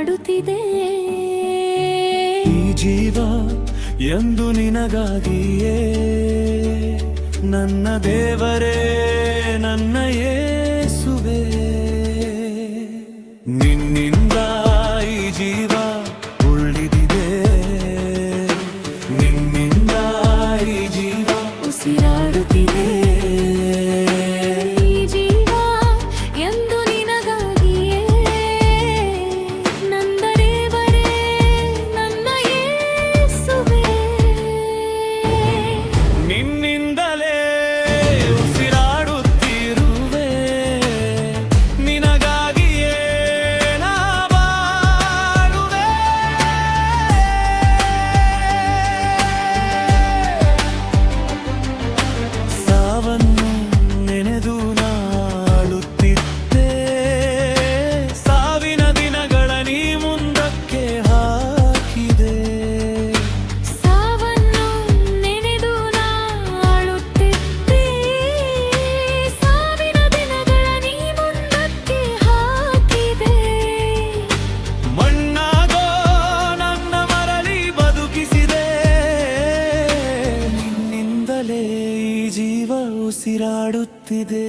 ಹಾಡುತ್ತಿದೆ ಈ ಜೀವ ಎಂದು ನಿನಗಾಗಿಯೇ ನನ್ನ ದೇವರೇ ನನ್ನಯೇ ಉಸಿರಾಡುತ್ತಿದೆ.